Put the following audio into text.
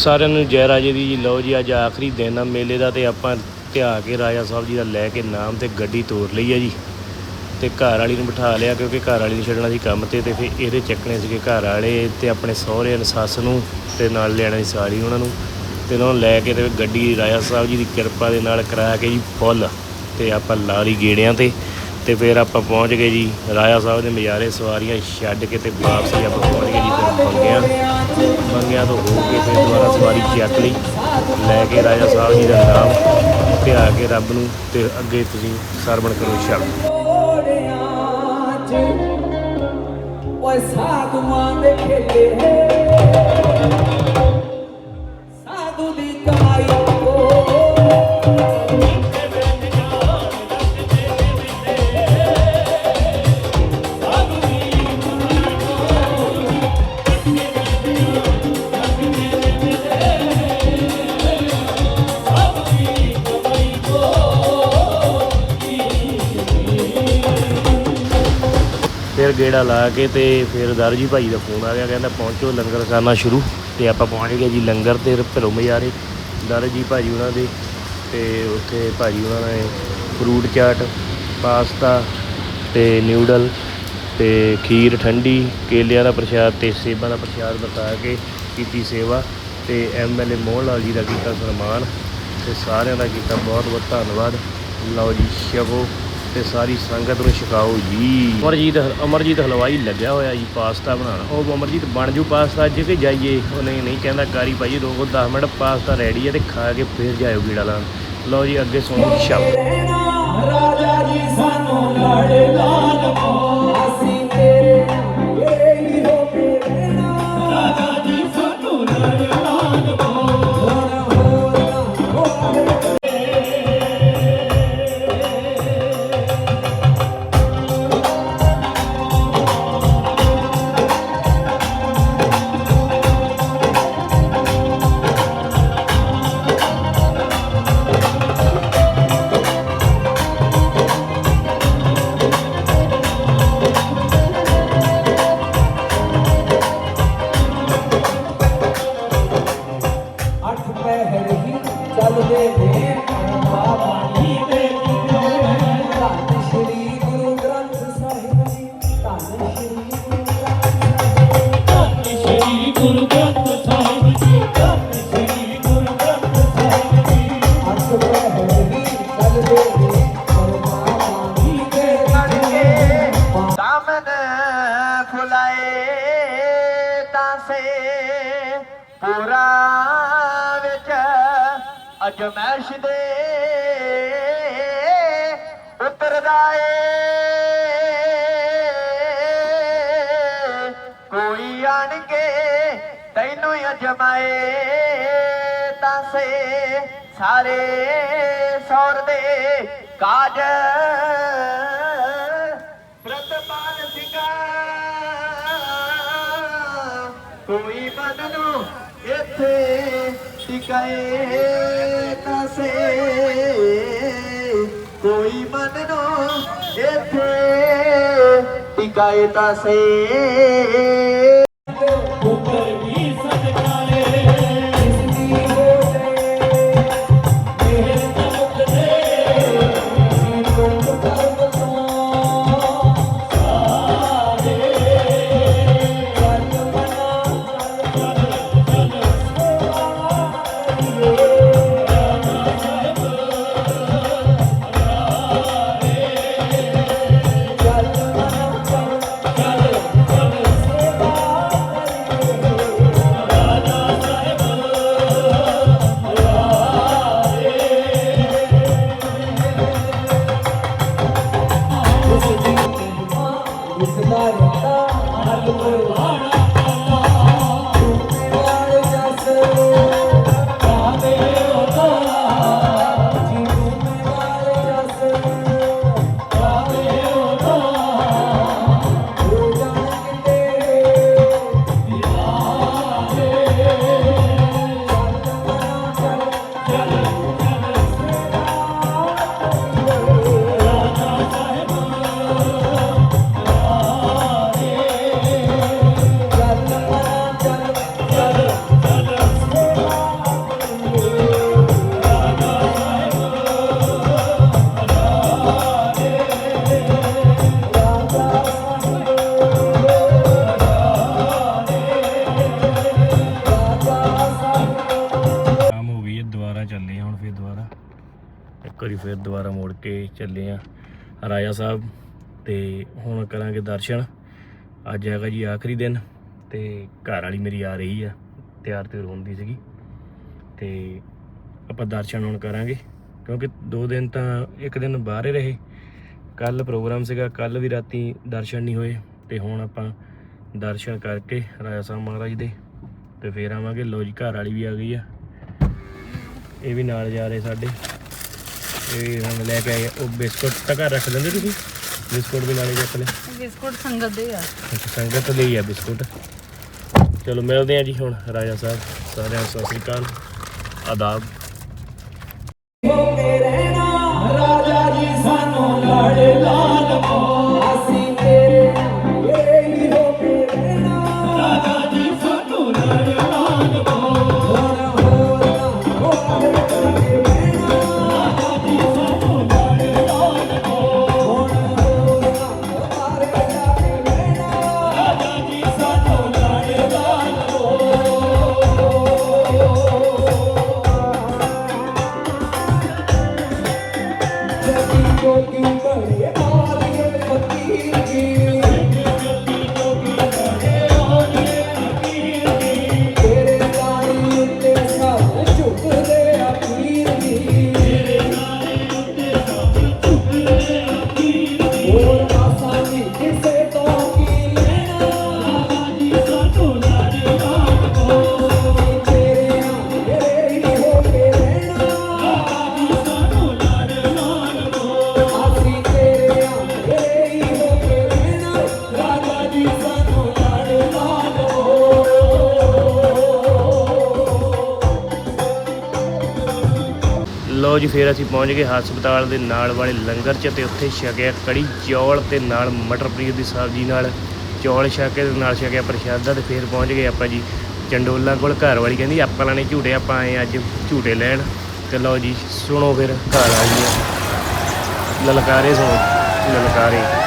ਸਾਰਿਆਂ ਨੂੰ ਜੈ ਰਾਜੇ ਦੀ ਜੀ, ਲਓ ਜੀ, ਅੱਜ ਆਖਰੀ ਦਿਨ ਆ ਮੇਲੇ ਦਾ ਤੇ ਆਪਾਂ ਧਿਆ ਕੇ ਰਾਜਾ ਸਾਹਿਬ ਜੀ ਦਾ ਲੈ ਕੇ ਨਾਮ ਤੇ ਗੱਡੀ ਤੋਰ ਲਈ ਆ ਜੀ। ਤੇ ਘਰ ਵਾਲੀ ਨੂੰ ਬਿਠਾ ਲਿਆ ਕਿਉਂਕਿ ਘਰ ਵਾਲੀ ਨੂੰ ਛੱਡਣਾ ਸੀ ਕੰਮ ਤੇ ਤੇ ਫਿਰ ਇਹਦੇ ਚੱਕਣੇ ਸੀਗੇ ਘਰ ਵਾਲੇ ਤੇ ਆਪਣੇ ਸਹੁਰੇ ਨੂੰ ਸੱਸ ਨੂੰ ਤੇ ਨਾਲ ਲੈਣਾ ਸੀ ਸਾਰੀ ਉਹਨਾਂ ਨੂੰ। ਤੇ ਉਹਨਾਂ ਨੂੰ ਲੈ ਕੇ ਤੇ ਗੱਡੀ ਰਾਜਾ ਸਾਹਿਬ ਜੀ ਦੀ ਕਿਰਪਾ ਦੇ ਨਾਲ ਕਰਾ ਕੇ ਜੀ ਫੁੱਲ ਤੇ ਆਪਾਂ ਲਾ ਲਈ ਗੇੜਿਆਂ ਤੇ। ਤੇ ਫਿਰ ਆਪਾਂ ਪਹੁੰਚ ਗਏ ਜੀ, ਰਾਜਾ ਸਾਹਿਬ ਦੇ ਮਜਾਰੇ ਸਵਾਰੀਆਂ ਛੱਡ ਕੇ ਤੇ ਵਾਪਸੀ ਆਪਾਂ ਪਹੁੰਚ ਗਏ ਜੀ, ਫਿਰ ਮੰਗਿਆ ਮੰਗਿਆ ਤੋਂ ਹੋ ਕੇ ਫਿਰ ਦੁਬਾਰਾ ਸਵਾਰੀ ਚੱਕ ਲਈ। ਲੈ ਕੇ ਰਾਜਾ ਸਾਹਿਬ ਜੀ ਦਾ ਨਾਮ ਤੇ ਆ ਕੇ ਰੱਬ ਨੂੰ ਤੇ ਅੱਗੇ ਤੁਸੀਂ ਸਰਵਣ ਕਰੋ ਸ਼ਬਦ ਓਏ ਸਾਧੂਆਂ ਦੇ ਖੇਲੇ। ਸਾਧੂ ਫਿਰ ਗੇੜਾ ਲਾ ਕੇ ਤੇ ਫਿਰ ਦਰਜੀ ਭਾਈ ਦਾ ਫੋਨ ਆ ਗਿਆ, ਕਹਿੰਦਾ ਪਹੁੰਚੋ ਲੰਗਰ ਕਰਨਾ ਸ਼ੁਰੂ ਤੇ ਆਪਾਂ ਪਹੁੰਚ ਗਏ ਜੀ ਲੰਗਰ ਤੇ ਭਰੋ ਮਜਾਰੇ। ਦਰਜੀ ਭਾਜੀ ਉਹਨਾਂ ਦੇ ਤੇ ਉੱਥੇ ਭਾਜੀ ਉਹਨਾਂ ਨੇ ਫਰੂਟ ਚਾਟ, ਪਾਸਤਾ ਤੇ ਨਿਊਡਲ ਤੇ ਖੀਰ ਠੰਡੀ, ਕੇਲਿਆਂ ਦਾ ਪ੍ਰਸ਼ਾਦ ਤੇ ਸੇਬਾਂ ਦਾ ਪ੍ਰਸ਼ਾਦ ਬਤਾ ਕੇ ਕੀਤੀ ਸੇਵਾ ਤੇ ਐਮਐਲਏ ਮੋਹਨ ਲਾਲ ਜੀ ਦਾ ਕੀਤਾ ਸਨਮਾਨ ਤੇ ਸਾਰਿਆਂ ਦਾ ਕੀਤਾ ਬਹੁਤ ਬਹੁਤ ਧੰਨਵਾਦ। ਲਓ ਜੀ, ਸ਼ਬੋ। ਤੇ ਸਾਰੀ ਸੰਗਤ ਨੂੰ ਛਕਾਓ ਜੀ। ਅਮਰਜੀਤ ਅਮਰਜੀਤ ਹਲਵਾਈ ਲੱਗਿਆ ਹੋਇਆ ਜੀ ਪਾਸਤਾ ਬਣਾਉਣ। ਉਹ ਅਮਰਜੀਤ ਬਣ ਜੂ ਪਾਸਤਾ ਅੱਜ ਕਿ ਜਾਈਏ। ਉਹ ਨਹੀਂ ਨਹੀਂ ਕਹਿੰਦਾ ਕਾਰੀ ਭਾਈ ਰੋਕੋ 10 ਮਿੰਟ ਪਾਸਤਾ ਰੈਡੀ ਹੈ ਤੇ ਖਾ ਕੇ ਫਿਰ ਜਾਇਓ ਗੀੜਾ ਲਾਣ ਲਓ ਜੀ ਅੱਗੇ ਸੁਣੋ ਸ਼ਬਦ ਰਹਿਣਾ ਰਾਜਾ ਜੀ ਸਾਨੂੰ ਲੜੇ ਲਾਲ ਅੱਠ ਚੱਲਦੇ ਨੇ ਬਾਣੀ ਅਜਮੈਸ਼ ਦੇ ਉਤਰਦਾ ਏ। ਕੋਈ ਆਣ ਕੇ ਤੈਨੂੰ ਅਜਮਾਏ ਤਾਸੇ ਸਾਰੇ ਸੌਰ ਦੇ ਕਾਜ। ਪ੍ਰਤਪਾਲ ਸਿੰਘਾ ਕੋਈ ਮਨ ਨੂੰ ਇੱਥੇ ਟਿਕਾਏ ਤਾਸੇ ਕੋਈ ਮਨ ਨੂੰ ਇੱਥੇ ਦੁਬਾਰਾ ਚੱਲੇ ਹਾਂ ਹੁਣ ਫਿਰ ਦੁਬਾਰਾ। ਇੱਕ ਵਾਰੀ ਫਿਰ ਦੁਬਾਰਾ ਮੋੜ ਕੇ ਚੱਲੇ ਆ ਰਾਜਾ ਸਾਹਿਬ ਤੇ ਹੁਣ ਕਰਾਂਗੇ ਦਰਸ਼ਨ। ਅੱਜ ਹੈਗਾ ਜੀ ਆਖਰੀ ਦਿਨ ਤੇ ਘਰ ਵਾਲੀ ਮੇਰੀ ਆ ਰਹੀ ਆ, ਤਿਆਰ ਤੇ ਹੁੰਦੀ ਸੀਗੀ। ਤੇ ਆਪਾਂ ਦਰਸ਼ਨ ਹੁਣ ਕਰਾਂਗੇ, ਕਿਉਂਕਿ ਦੋ ਦਿਨ ਤਾਂ ਇੱਕ ਦਿਨ ਬਾਹਰ ਹੀ ਰਹੇ। ਕੱਲ ਪ੍ਰੋਗਰਾਮ ਸੀਗਾ, ਕੱਲ ਵੀ ਰਾਤੀ ਦਰਸ਼ਨ ਨਹੀਂ ਹੋਏ। ਤੇ ਹੁਣ ਆਪਾਂ ਦਰਸ਼ਨ ਕਰਕੇ ਰਾਜਾ ਸਾਹਿਬ ਮਹਾਰਾਜ ਦੇ ਤੇ ਫੇਰ ਆਵਾਂਗੇ। ਲੋ ਜੀ, ਘਰ ਵਾਲੀ ਵੀ ਆ ਗਈ ਆ। ਇਹ ਵੀ ਨਾਲ ਜਾ ਰਹੇ ਸਾਡੇ। ਇਹ ਹੁਣ ਲੈ ਕੇ ਆਏ। ਉਹ ਬਿਸਕੁਟ ਤਾਂ ਘਰ ਰੱਖ ਦਿੰਦੇ ਤੁਸੀਂ? ਬਿਸਕੁਟ ਵੀ ਨਾਲੇ ਚੱਕ ਲੈ ਬਿਸਕੁਟ ਸੰਗਤ ਦੇ ਆ। ਸੰਗਤ ਲਈ ਆ ਬਿਸਕੁਟ। ਚਲੋ ਮਿਲਦੇ ਆ ਜੀ ਹੁਣ ਰਾਜਾ ਸਾਹਿਬ। ਸਾਰਿਆਂ ਨੂੰ ਸਤਿ ਸ੍ਰੀ ਅਕਾਲ। ਆਦਾਬ। ਜੀ, ਫੇਰ ਅਸੀਂ ਪਹੁੰਚ ਗਏ ਹਸਪਤਾਲ ਦੇ ਨਾਲ ਵਾਲੇ ਲੰਗਰ 'ਚ ਤੇ ਉੱਥੇ ਛਕਿਆ ਕੜੀ ਚੌਲ ਤੇ ਨਾਲ ਮਟਰ ਪਨੀਰ ਦੀ ਸਬਜ਼ੀ ਨਾਲ, ਚੌਲ ਛਕ ਕੇ ਤੇ ਨਾਲ ਛਕਿਆ ਪ੍ਰਸ਼ਾਦਾ ਤੇ ਫੇਰ ਪਹੁੰਚ ਗਏ ਆਪਾਂ ਜੀ ਚੰਡੋਲਾ ਕੋਲ ਘਰ ਵਾਲੀ ਕਹਿੰਦੀ, ਆਪਾਂ ਲਾਣੇ ਝੂਟੇ, ਆਪਾਂ ਆਏ ਅੱਜ ਝੂਟੇ ਲੈਣ। ਤੇ ਲਓ ਜੀ, ਸੁਣੋ ਫਿਰ ਘਰ ਆ। ਗਈਆਂ ਲਲਕਾਰੇ ਸੁਣੋ, ਲਲਕਾਰੇ।